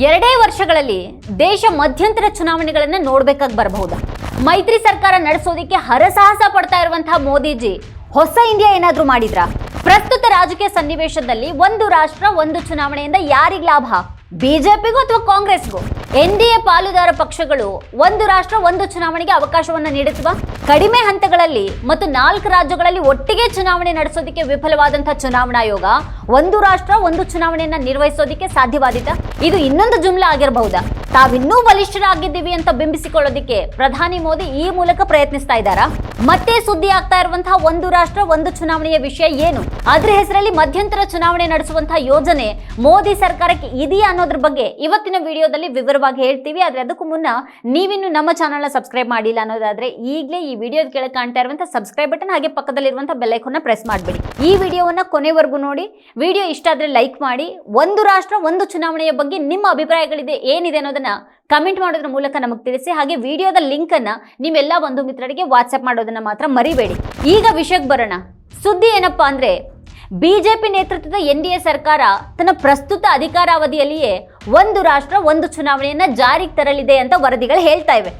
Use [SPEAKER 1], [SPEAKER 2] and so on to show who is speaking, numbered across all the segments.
[SPEAKER 1] ಎರಡೇ ವರ್ಷಗಳಲ್ಲಿ ದೇಶ ಮಧ್ಯಂತರ ಚುನಾವಣೆಗಳನ್ನ ನೋಡ್ಬೇಕಾಗಿ ಬರಬಹುದಾ. ಮೈತ್ರಿ ಸರ್ಕಾರ ನಡೆಸೋದಿಕ್ಕೆ ಹರಸಾಹಸ ಪಡ್ತಾ ಇರುವಂತಹ ಮೋದಿಜಿ, ಹೊಸ ಇಂಡಿಯಾ ಏನಾದರೂ ಮಾಡಿದ್ರಾ? ಪ್ರಸ್ತುತ ರಾಜಕೀಯ ಸನ್ನಿವೇಶದಲ್ಲಿ ಒಂದು ರಾಷ್ಟ್ರ, ಒಂದು ಚುನಾವಣೆಯಿಂದ ಯಾರಿಗೆ ಲಾಭ? ಬಿಜೆಪಿಗೂ ಅಥವಾ ಕಾಂಗ್ರೆಸ್ಗೂ? ಎನ್ ಡಿ ಎ ಪಾಲುದಾರ ಪಕ್ಷಗಳು ಒಂದು ರಾಷ್ಟ್ರ, ಒಂದು ಚುನಾವಣೆಗೆ ಅವಕಾಶವನ್ನ ನೀಡಿಸುವ ಕಡಿಮೆ ಹಂತಗಳಲ್ಲಿ ಮತ್ತು ನಾಲ್ಕು ರಾಜ್ಯಗಳಲ್ಲಿ ಒಟ್ಟಿಗೆ ಚುನಾವಣೆ ನಡೆಸೋದಕ್ಕೆ ವಿಫಲವಾದಂತಹ ಚುನಾವಣಾ ಆಯೋಗ ಒಂದು ರಾಷ್ಟ್ರ, ಒಂದು ಚುನಾವಣೆಯನ್ನ ನಿರ್ವಹಿಸೋದಕ್ಕೆ ಸಾಧ್ಯವಾದಿತ? ಇದು ಇನ್ನೊಂದು ಜುಮ್ಲಾ ಆಗಿರಬಹುದಾ? ತಾವಿನ್ನೂ ಬಲಿಷ್ಠರಾಗಿದ್ದೀವಿ ಅಂತ ಬಿಂಬಿಸಿಕೊಳ್ಳೋದಿಕ್ಕೆ ಪ್ರಧಾನಿ ಮೋದಿ ಈ ಮೂಲಕ ಪ್ರಯತ್ನಿಸ್ತಾ ಇದ್ದಾರಾ? ಮತ್ತೆ ಸುದ್ದಿ ಆಗ್ತಾ ಇರುವಂತಹ ಒಂದು ರಾಷ್ಟ್ರ, ಒಂದು ಚುನಾವಣೆಯ ವಿಷಯ ಏನು? ಅದ್ರ ಹೆಸರಲ್ಲಿ ಮಧ್ಯಂತರ ಚುನಾವಣೆ ನಡೆಸುವಂತಹ ಯೋಜನೆ ಮೋದಿ ಸರ್ಕಾರಕ್ಕೆ ಇದೆಯಾ ಅನ್ನೋದ್ರ ಬಗ್ಗೆ ಇವತ್ತಿನ ವಿಡಿಯೋದಲ್ಲಿ ವಿವರವಾಗಿ ಹೇಳ್ತೀವಿ. ಆದ್ರೆ ಅದಕ್ಕೂ ಮುನ್ನ ನೀವಿನ್ನು ನಮ್ಮ ಚಾನಲ್ನ ಸಬ್ಸ್ಕ್ರೈಬ್ ಮಾಡಿಲ್ಲ ಅನ್ನೋದಾದ್ರೆ ಈಗಲೇ ಈ ವಿಡಿಯೋದ ಕೆಳಗೆ ಕಾಣ್ತಾ ಇರುವಂತಹ ಸಬ್ಸ್ಕ್ರೈಬ್ ಬಟನ್ ಹಾಗೆ ಪಕ್ಕದಲ್ಲಿರುವಂತಹ ಬೆಲ್ ಐಕಾನ್ನ ಪ್ರೆಸ್ ಮಾಡಬೇಡಿ. ಈ ವಿಡಿಯೋವನ್ನ ಕೊನೆವರೆಗೂ ನೋಡಿ. ವಿಡಿಯೋ ಇಷ್ಟ ಆದ್ರೆ ಲೈಕ್ ಮಾಡಿ. ಒಂದು ರಾಷ್ಟ್ರ, ಒಂದು ಚುನಾವಣೆಯ ಬಗ್ಗೆ ನಿಮ್ಮ ಅಭಿಪ್ರಾಯಗಳಿದೆ, ಏನಿದೆ ಅನ್ನೋದನ್ನ ಕಮೆಂಟ್ ಮಾಡೋದ್ರ ಮೂಲಕ ನಮಗೆ ತಿಳಿಸಿ, ಹಾಗೆ ವಿಡಿಯೋದ ಲಿಂಕ್ ಅನ್ನ ನಿಮ್ಮೆಲ್ಲ ಬಂಧು ಮಿತ್ರರಿಗೆ ವಾಟ್ಸಪ್ ಮಾಡೋದನ್ನ ಮಾತ್ರ ಮರಿಬೇಡಿ. ಈಗ ವಿಷಯಕ್ಕೆ ಬರೋಣ. ಸುದ್ದಿ ಏನಪ್ಪಾ ಅಂದ್ರೆ ಬಿಜೆಪಿ ನೇತೃತ್ವದ ಎನ್ ಡಿ ಎ ಸರ್ಕಾರ ತನ್ನ ಪ್ರಸ್ತುತ ಅಧಿಕಾರಾವಧಿಯಲ್ಲಿಯೇ ಒಂದು ರಾಷ್ಟ್ರ, ಒಂದು ಚುನಾವಣೆಯನ್ನ ಜಾರಿಗೆ ತರಲಿದೆ ಅಂತ ವರದಿಗಳು ಹೇಳ್ತಾ ಇವೆ.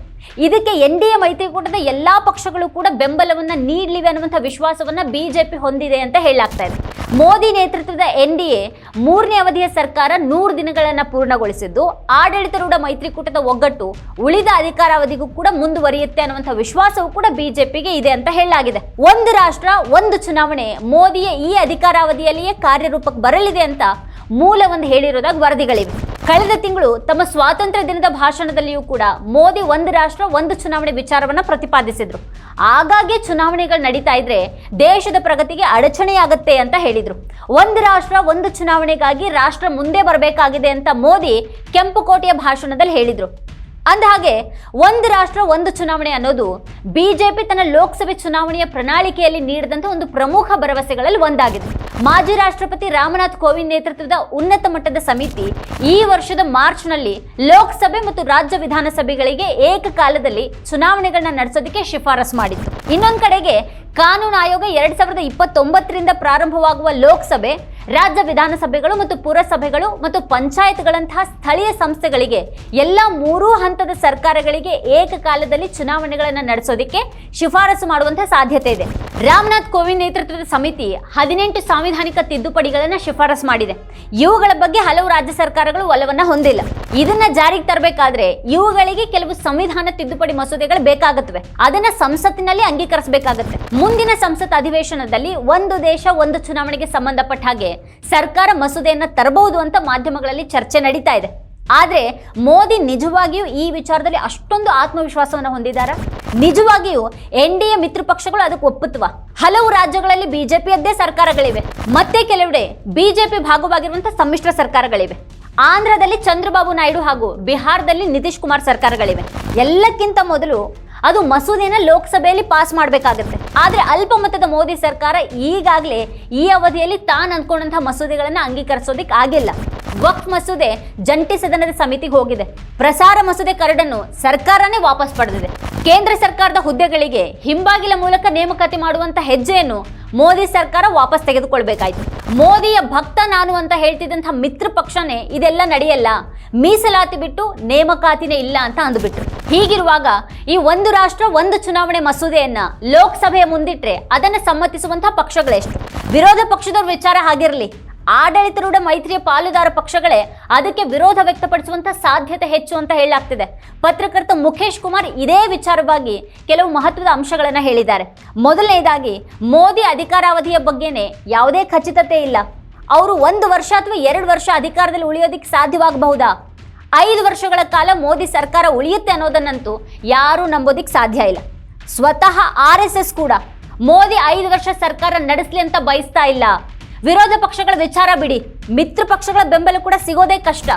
[SPEAKER 1] ಇದಕ್ಕೆ ಎನ್ ಡಿ ಎ ಮೈತ್ರಿಕೂಟದ ಎಲ್ಲಾ ಪಕ್ಷಗಳು ಕೂಡ ಬೆಂಬಲವನ್ನ ನೀಡಲಿವೆ ಅನ್ನುವಂಥ ವಿಶ್ವಾಸವನ್ನ ಬಿಜೆಪಿ ಹೊಂದಿದೆ ಅಂತ ಹೇಳಲಾಗ್ತಾ ಇದೆ. ಮೋದಿ ನೇತೃತ್ವದ ಎನ್ ಡಿ ಎ ಮೂರನೇ ಅವಧಿಯ ಸರ್ಕಾರ ನೂರು ದಿನಗಳನ್ನು ಪೂರ್ಣಗೊಳಿಸಿದ್ದು, ಆಡಳಿತಾರೂಢ ಮೈತ್ರಿಕೂಟದ ಒಗ್ಗಟ್ಟು ಉಳಿದ ಅಧಿಕಾರಾವಧಿಗೂ ಕೂಡ ಮುಂದುವರಿಯುತ್ತೆ ಅನ್ನುವಂಥ ವಿಶ್ವಾಸವೂ ಕೂಡ ಬಿಜೆಪಿಗೆ ಇದೆ ಅಂತ ಹೇಳಲಾಗಿದೆ. ಒಂದು ರಾಷ್ಟ್ರ, ಒಂದು ಚುನಾವಣೆ ಮೋದಿಯ ಈ ಅಧಿಕಾರಾವಧಿಯಲ್ಲಿಯೇ ಕಾರ್ಯರೂಪಕ್ಕೆ ಬರಲಿದೆ ಅಂತ ಮೂಲ ಒಂದು ಹೇಳಿರೋದಾಗ ವರದಿಗಳಿವೆ. ಕಳೆದ ತಿಂಗಳು ತಮ್ಮ ಸ್ವಾತಂತ್ರ್ಯ ದಿನದ ಭಾಷಣದಲ್ಲಿಯೂ ಕೂಡ ಮೋದಿ ಒಂದು ರಾಷ್ಟ್ರ, ಒಂದು ಚುನಾವಣೆ ವಿಚಾರವನ್ನ ಪ್ರತಿಪಾದಿಸಿದ್ರು. ಆಗಾಗ್ಗೆ ಚುನಾವಣೆಗಳು ನಡೀತಾ ಇದ್ರೆ ದೇಶದ ಪ್ರಗತಿಗೆ ಅಡಚಣೆಯಾಗತ್ತೆ ಅಂತ ಹೇಳಿದ್ರು. ಒಂದು ರಾಷ್ಟ್ರ, ಒಂದು ಚುನಾವಣೆಗಾಗಿ ರಾಷ್ಟ್ರ ಮುಂದೆ ಬರಬೇಕಾಗಿದೆ ಅಂತ ಮೋದಿ ಕೆಂಪುಕೋಟೆಯ ಭಾಷಣದಲ್ಲಿ ಹೇಳಿದ್ರು. ಅಂದಹಾಗೆ ಒಂದು ರಾಷ್ಟ್ರ, ಒಂದು ಚುನಾವಣೆ ಅನ್ನೋದು ಬಿಜೆಪಿ ತನ್ನ ಲೋಕಸಭೆ ಚುನಾವಣೆಯ ಪ್ರಣಾಳಿಕೆಯಲ್ಲಿ ನೀಡಿದಂಥ ಒಂದು ಪ್ರಮುಖ ಭರವಸೆಗಳಲ್ಲಿ ಒಂದಾಗಿದೆ. ಮಾಜಿ ರಾಷ್ಟ್ರಪತಿ ರಾಮನಾಥ್ ಕೋವಿಂದ್ ನೇತೃತ್ವದ ಉನ್ನತ ಮಟ್ಟದ ಸಮಿತಿ ಈ ವರ್ಷದ ಮಾರ್ಚ್ನಲ್ಲಿ ಲೋಕಸಭೆ ಮತ್ತು ರಾಜ್ಯ ವಿಧಾನಸಭೆಗಳಿಗೆ ಏಕಕಾಲದಲ್ಲಿ ಚುನಾವಣೆಗಳನ್ನ ನಡೆಸೋದಕ್ಕೆ ಶಿಫಾರಸು ಮಾಡಿತ್ತು. ಇನ್ನೊಂದು ಕಡೆಗೆ ಕಾನೂನು ಆಯೋಗ ಎರಡ್ ಸಾವಿರದ ಇಪ್ಪತ್ತೊಂಬತ್ತರಿಂದ ಪ್ರಾರಂಭವಾಗುವ ಲೋಕಸಭೆ, ರಾಜ್ಯ ವಿಧಾನಸಭೆಗಳು ಮತ್ತು ಪುರಸಭೆಗಳು ಮತ್ತು ಪಂಚಾಯತ್ಗಳಂತಹ ಸ್ಥಳೀಯ ಸಂಸ್ಥೆಗಳಿಗೆ ಎಲ್ಲ ಮೂರೂ ಹಂತದ ಸರ್ಕಾರಗಳಿಗೆ ಏಕಕಾಲದಲ್ಲಿ ಚುನಾವಣೆಗಳನ್ನು ನಡೆಸೋದಕ್ಕೆ ಶಿಫಾರಸು ಮಾಡುವಂತಹ ಸಾಧ್ಯತೆ ಇದೆ. ರಾಮನಾಥ್ ಕೋವಿಂದ್ ನೇತೃತ್ವದ ಸಮಿತಿ ಹದಿನೆಂಟು ಸಾಂವಿಧಾನಿಕ ತಿದ್ದುಪಡಿಗಳನ್ನು ಶಿಫಾರಸು ಮಾಡಿದೆ. ಇವುಗಳ ಬಗ್ಗೆ ಹಲವು ರಾಜ್ಯ ಸರ್ಕಾರಗಳು ಒಲವನ್ನ ಹೊಂದಿಲ್ಲ. ಇದನ್ನ ಜಾರಿಗೆ ತರಬೇಕಾದ್ರೆ ಇವುಗಳಿಗೆ ಕೆಲವು ಸಂವಿಧಾನ ತಿದ್ದುಪಡಿ ಮಸೂದೆಗಳು ಬೇಕಾಗುತ್ತವೆ. ಅದನ್ನ ಸಂಸತ್ತಿನಲ್ಲಿ ಅಂಗೀಕರಿಸಬೇಕಾಗುತ್ತೆ. ಮುಂದಿನ ಸಂಸತ್ ಅಧಿವೇಶನದಲ್ಲಿ ಒಂದು ದೇಶ, ಒಂದು ಚುನಾವಣೆಗೆ ಸಂಬಂಧಪಟ್ಟ ಹಾಗೆ ಸರ್ಕಾರ ಮಸೂದೆಯನ್ನ ತರಬಹುದು ಅಂತ ಮಾಧ್ಯಮಗಳಲ್ಲಿ ಚರ್ಚೆ ನಡೀತಾ ಇದೆ. ಆದ್ರೆ ಮೋದಿ ನಿಜವಾಗಿಯೂ ಈ ವಿಚಾರದಲ್ಲಿ ಅಷ್ಟೊಂದು ಆತ್ಮವಿಶ್ವಾಸವನ್ನು ಹೊಂದಿದಾರ? ನಿಜವಾಗಿಯೂ ಎನ್ ಡಿ ಎ ಮಿತ್ರ ಪಕ್ಷಗಳು ಅದಕ್ಕೆ ಒಪ್ಪುತ್ತವ ಹಲವು ರಾಜ್ಯಗಳಲ್ಲಿ ಬಿಜೆಪಿಯದ್ದೇ ಸರ್ಕಾರಗಳಿವೆ. ಮತ್ತೆ ಕೆಲವೆಡೆ ಬಿಜೆಪಿ ಭಾಗವಾಗಿರುವಂತಹ ಸಮ್ಮಿಶ್ರ ಸರ್ಕಾರಗಳಿವೆ. ಆಂಧ್ರದಲ್ಲಿ ಚಂದ್ರಬಾಬು ನಾಯ್ಡು ಹಾಗೂ ಬಿಹಾರದಲ್ಲಿ ನಿತೀಶ್ ಕುಮಾರ್ ಸರ್ಕಾರಗಳಿವೆ. ಎಲ್ಲಕ್ಕಿಂತ ಮೊದಲು ಅದು ಮಸೂದೆನ ಲೋಕಸಭೆಯಲ್ಲಿ ಪಾಸ್ ಮಾಡಬೇಕಾಗುತ್ತೆ. ಆದರೆ ಅಲ್ಪಮತದ ಮೋದಿ ಸರ್ಕಾರ ಈಗಾಗಲೇ ಈ ಅವಧಿಯಲ್ಲಿ ತಾನು ಅಂದ್ಕೊಂಡಂತಹ ಮಸೂದೆಗಳನ್ನು ಅಂಗೀಕರಿಸೋದಕ್ಕೆ ಆಗಿಲ್ಲ. ವಕ್ಫ್ ಮಸೂದೆ ಜಂಟಿ ಸದನದ ಸಮಿತಿಗೆ ಹೋಗಿದೆ. ಪ್ರಸಾರ ಮಸೂದೆ ಕರಡನ್ನು ಸರ್ಕಾರನೇ ವಾಪಸ್ ಪಡೆದಿದೆ. ಕೇಂದ್ರ ಸರ್ಕಾರದ ಹುದ್ದೆಗಳಿಗೆ ಹಿಂಬಾಗಿಲ ಮೂಲಕ ನೇಮಕಾತಿ ಮಾಡುವಂತ ಹೆಜ್ಜೆಯನ್ನು ಮೋದಿ ಸರ್ಕಾರ ವಾಪಸ್ ತೆಗೆದುಕೊಳ್ಬೇಕಾಯ್ತು. ಮೋದಿಯ ಭಕ್ತ ನಾನು ಅಂತ ಹೇಳ್ತಿದ್ದಂಥ ಮಿತ್ರ ಪಕ್ಷನೇ ಇದೆಲ್ಲ ನಡೆಯಲ್ಲ. ಮೀಸಲಾತಿ ಬಿಟ್ಟು ನೇಮಕಾತಿನೇ ಇಲ್ಲ ಅಂತ ಅಂದುಬಿಟ್ರು. ಹೀಗಿರುವಾಗ ಈ ಒಂದು ರಾಷ್ಟ್ರ ಒಂದು ಚುನಾವಣೆ ಮಸೂದೆಯನ್ನ ಲೋಕಸಭೆಯ ಮುಂದಿಟ್ರೆ ಅದನ್ನು ಸಮ್ಮತಿಸುವಂತಹ ಪಕ್ಷಗಳೆಷ್ಟು? ವಿರೋಧ ಪಕ್ಷದವ್ರ ವಿಚಾರ ಆಗಿರಲಿ ಆಡಳಿತಾರೂಢ ಮೈತ್ರಿಯ ಪಾಲುದಾರ ಪಕ್ಷಗಳೇ ಅದಕ್ಕೆ ವಿರೋಧ ವ್ಯಕ್ತಪಡಿಸುವಂತ ಸಾಧ್ಯತೆ ಹೆಚ್ಚು ಅಂತ ಹೇಳಲಾಗ್ತಿದೆ. ಪತ್ರಕರ್ತ ಮುಖೇಶ್ ಕುಮಾರ್ ಇದೇ ವಿಚಾರವಾಗಿ ಕೆಲವು ಮಹತ್ವದ ಅಂಶಗಳನ್ನ ಹೇಳಿದ್ದಾರೆ. ಮೊದಲನೇದಾಗಿ, ಮೋದಿ ಅಧಿಕಾರಾವಧಿಯ ಬಗ್ಗೆನೇ ಯಾವುದೇ ಖಚಿತತೆ ಇಲ್ಲ. ಅವರು ಒಂದು ವರ್ಷ ಅಥವಾ ಎರಡು ವರ್ಷ ಅಧಿಕಾರದಲ್ಲಿ ಉಳಿಯೋದಕ್ಕೆ ಸಾಧ್ಯವಾಗಬಹುದಾ? ಐದು ವರ್ಷಗಳ ಕಾಲ ಮೋದಿ ಸರ್ಕಾರ ಉಳಿಯುತ್ತೆ ಅನ್ನೋದನ್ನಂತೂ ಯಾರೂ ನಂಬೋದಿಕ್ಕೆ ಸಾಧ್ಯ ಇಲ್ಲ. ಸ್ವತಃ ಆರ್ ಎಸ್ ಎಸ್ ಕೂಡ ಮೋದಿ ಐದು ವರ್ಷ ಸರ್ಕಾರ ನಡೆಸಲಿ ಅಂತ ಬಯಸ್ತಾ ಇಲ್ಲ. ವಿರೋಧ ಪಕ್ಷಗಳ ವಿಚಾರ ಬಿಡಿ. ಮಿತ್ರ ಪಕ್ಷಗಳ ಬೆಂಬಲ ಕೂಡ ಸಿಗೋದೇ ಕಷ್ಟ.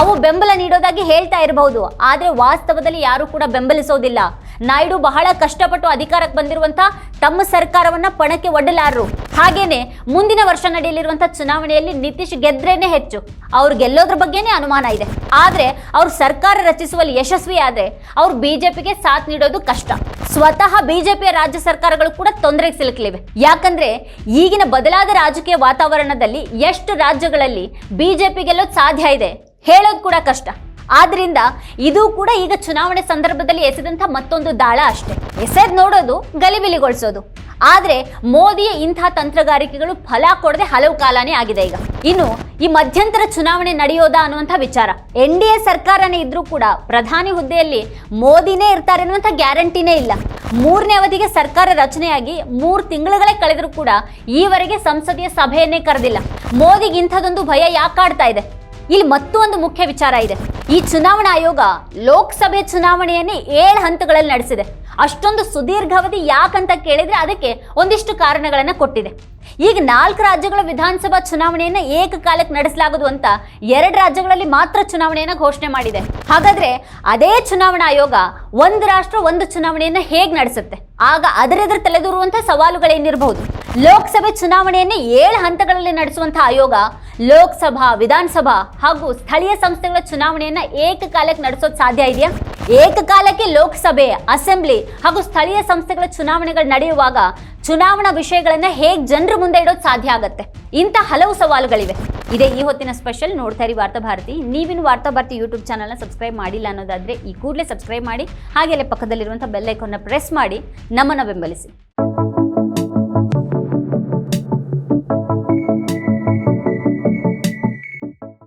[SPEAKER 1] ಅವು ಬೆಂಬಲ ನೀಡೋದಾಗಿ ಹೇಳ್ತಾ ಇರಬಹುದು. ಆದರೆ ವಾಸ್ತವದಲ್ಲಿ ಯಾರೂ ಕೂಡ ಬೆಂಬಲಿಸೋದಿಲ್ಲ. ನಾಯ್ಡು ಬಹಳ ಕಷ್ಟಪಟ್ಟು ಅಧಿಕಾರಕ್ಕೆ ಬಂದಿರುವಂತಹ ತಮ್ಮ ಸರ್ಕಾರವನ್ನ ಪಣಕ್ಕೆ ಒಡ್ಡಲಾರರು. ಹಾಗೇನೆ ಮುಂದಿನ ವರ್ಷ ನಡೆಯಲಿರುವಂತಹ ಚುನಾವಣೆಯಲ್ಲಿ ನಿತೀಶ್ ಗೆದ್ರೇನೆ ಹೆಚ್ಚು. ಅವ್ರು ಗೆಲ್ಲೋದ್ರ ಬಗ್ಗೆನೇ ಅನುಮಾನ ಇದೆ. ಆದ್ರೆ ಅವ್ರ ಸರ್ಕಾರ ರಚಿಸುವಲ್ಲಿ ಯಶಸ್ವಿ ಆದ್ರೆ ಅವ್ರು ಬಿಜೆಪಿಗೆ ಸಾಥ್ ನೀಡೋದು ಕಷ್ಟ. ಸ್ವತಃ ಬಿಜೆಪಿಯ ರಾಜ್ಯ ಸರ್ಕಾರಗಳು ಕೂಡ ತೊಂದರೆಗೆ ಸಿಲುಕಲಿವೆ. ಯಾಕಂದ್ರೆ ಈಗಿನ ಬದಲಾದ ರಾಜಕೀಯ ವಾತಾವರಣದಲ್ಲಿ ಎಷ್ಟು ರಾಜ್ಯಗಳಲ್ಲಿ ಬಿಜೆಪಿ ಗೆಲ್ಲೋದು ಸಾಧ್ಯ ಇದೆ? ಹೇಳೋದು ಕೂಡ ಕಷ್ಟ. ಆದ್ರಿಂದ ಇದು ಕೂಡ ಈಗ ಚುನಾವಣೆ ಸಂದರ್ಭದಲ್ಲಿ ಎಸೆದಂಥ ಮತ್ತೊಂದು ದಾಳ ಅಷ್ಟೇ. ಎಸೆದ್ ನೋಡೋದು ಗಲಿಬಿಲಿಗೊಳಿಸೋದು. ಆದ್ರೆ ಮೋದಿಯ ಇಂಥ ತಂತ್ರಗಾರಿಕೆಗಳು ಫಲ ಕೊಡದೆ ಹಲವು ಕಾಲನೇ ಆಗಿದೆ ಈಗ. ಇನ್ನು ಈ ಮಧ್ಯಂತರ ಚುನಾವಣೆ ನಡೆಯೋದಾ ಅನ್ನುವಂಥ ವಿಚಾರ. ಎನ್ ಡಿ ಎ ಸರ್ಕಾರನೇ ಇದ್ರೂ ಕೂಡ ಪ್ರಧಾನಿ ಹುದ್ದೆಯಲ್ಲಿ ಮೋದಿನೇ ಇರ್ತಾರೆ ಅನ್ನುವಂಥ ಗ್ಯಾರಂಟಿನೇ ಇಲ್ಲ. ಮೂರನೇ ಅವಧಿಗೆ ಸರ್ಕಾರ ರಚನೆಯಾಗಿ ಮೂರು ತಿಂಗಳುಗಳೇ ಕಳೆದರೂ ಕೂಡ ಈವರೆಗೆ ಸಂಸದೀಯ ಸಭೆಯನ್ನೇ ಕರೆದಿಲ್ಲ. ಮೋದಿಗೆ ಇಂಥದೊಂದು ಭಯ ಯಾಕಾಡ್ತಾ ಕಾಡ್ತಾ ಇದೆ? ಇಲ್ಲಿ ಮತ್ತೊಂದು ಮುಖ್ಯ ವಿಚಾರ ಇದೆ. ಈ ಚುನಾವಣಾ ಆಯೋಗ ಲೋಕಸಭೆ ಚುನಾವಣೆಯನ್ನೇ ಏಳು ಹಂತಗಳಲ್ಲಿ ನಡೆಸಿದೆ. ಅಷ್ಟೊಂದು ಸುದೀರ್ಘಾವಧಿ ಯಾಕಂತ ಕೇಳಿದ್ರೆ ಅದಕ್ಕೆ ಒಂದಿಷ್ಟು ಕಾರಣಗಳನ್ನು ಕೊಟ್ಟಿದೆ. ಈಗ ನಾಲ್ಕು ರಾಜ್ಯಗಳ ವಿಧಾನಸಭಾ ಚುನಾವಣೆಯನ್ನ ಏಕಕಾಲಕ್ಕೆ ನಡೆಸಲಾಗದು ಅಂತ ಎರಡು ರಾಜ್ಯಗಳಲ್ಲಿ ಮಾತ್ರ ಚುನಾವಣೆಯನ್ನ ಘೋಷಣೆ ಮಾಡಿದೆ. ಹಾಗಾದ್ರೆ ಅದೇ ಚುನಾವಣಾ ಆಯೋಗ ಒಂದು ರಾಷ್ಟ್ರ, ಒಂದು ಚುನಾವಣೆಯನ್ನ ಹೇಗೆ ನಡೆಸುತ್ತೆ? ಆಗ ಅದರೆದುರು ತಲೆದೂರುವಂತಹ ಸವಾಲುಗಳೇನಿರಬಹುದು. ಲೋಕಸಭೆ ಚುನಾವಣೆಯನ್ನೇ ಏಳು ಹಂತಗಳಲ್ಲಿ ನಡೆಸುವಂತಹ ಆಯೋಗ ಲೋಕಸಭಾ, ವಿಧಾನಸಭಾ ಹಾಗೂ ಸ್ಥಳೀಯ ಸಂಸ್ಥೆಗಳ ಚುನಾವಣೆಯನ್ನ ಏಕಕಾಲಕ್ಕೆ ನಡೆಸೋದು ಸಾಧ್ಯ ಇದೆಯಾ? ಏಕಕಾಲಕ್ಕೆ ಲೋಕಸಭೆ, ಅಸೆಂಬ್ಲಿ ಹಾಗೂ ಸ್ಥಳೀಯ ಸಂಸ್ಥೆಗಳ ಚುನಾವಣೆಗಳು ನಡೆಯುವಾಗ ಚುನಾವಣಾ ವಿಷಯಗಳನ್ನ ಹೇಗೆ ಜನರ ಮುಂದೆ ಇಡೋದು ಸಾಧ್ಯ ಆಗತ್ತೆ? ಇಂಥ ಹಲವು ಸವಾಲುಗಳಿವೆ. ಇದೇ ಈ ಹೊತ್ತಿನ ಸ್ಪೆಷಲ್ ನೋಡ್ತಾ ಇರಿ ವಾರ್ತಾ ಭಾರತಿ. ನೀವಿನ ವಾರ್ತಾ ಭಾರತಿ ಯೂಟ್ಯೂಬ್ ಚಾನಲ್ನ ಸಬ್ಸ್ಕ್ರೈಬ್ ಮಾಡಿಲ್ಲ ಅನ್ನೋದಾದ್ರೆ ಈ ಕೂಡಲೇ ಸಬ್ಸ್ಕ್ರೈಬ್ ಮಾಡಿ ಹಾಗೆ ಅಲ್ಲೇ ಪಕ್ಕದಲ್ಲಿರುವಂಥ ಬೆಲ್ ಐಕಾನ್ನ ಪ್ರೆಸ್ ಮಾಡಿ ನಮ್ಮನ್ನು ಬೆಂಬಲಿಸಿ.